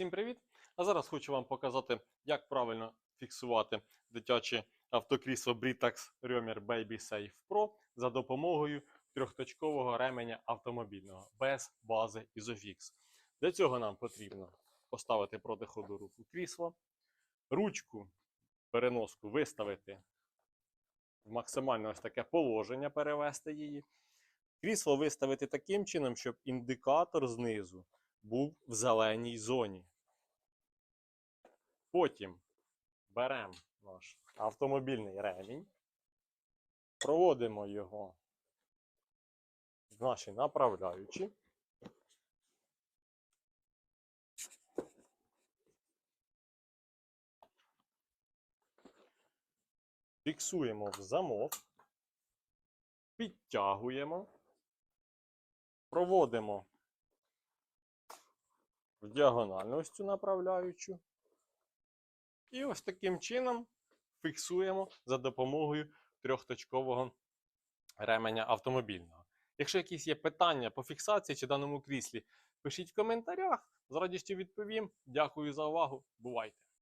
Всім привіт! А зараз хочу вам показати, як правильно фіксувати дитяче автокрісло Britax Römer Baby Safe Pro за допомогою трьохточкового ременя автомобільного без бази Isofix. Для цього нам потрібно поставити проти ходу руку крісло, ручку переноску виставити в максимальне ось таке положення, перевести її. Крісло виставити таким чином, щоб індикатор знизу був в зеленій зоні. Потім беремо наш автомобільний ремінь, проводимо його в наші направляючі. Фіксуємо в замок, підтягуємо, проводимо в діагональну ось цю направляючу. І ось таким чином фіксуємо за допомогою трьохточкового ременя автомобільного. Якщо якісь є питання по фіксації чи даному кріслі, пишіть в коментарях. З радістю відповім. Дякую за увагу. Бувайте!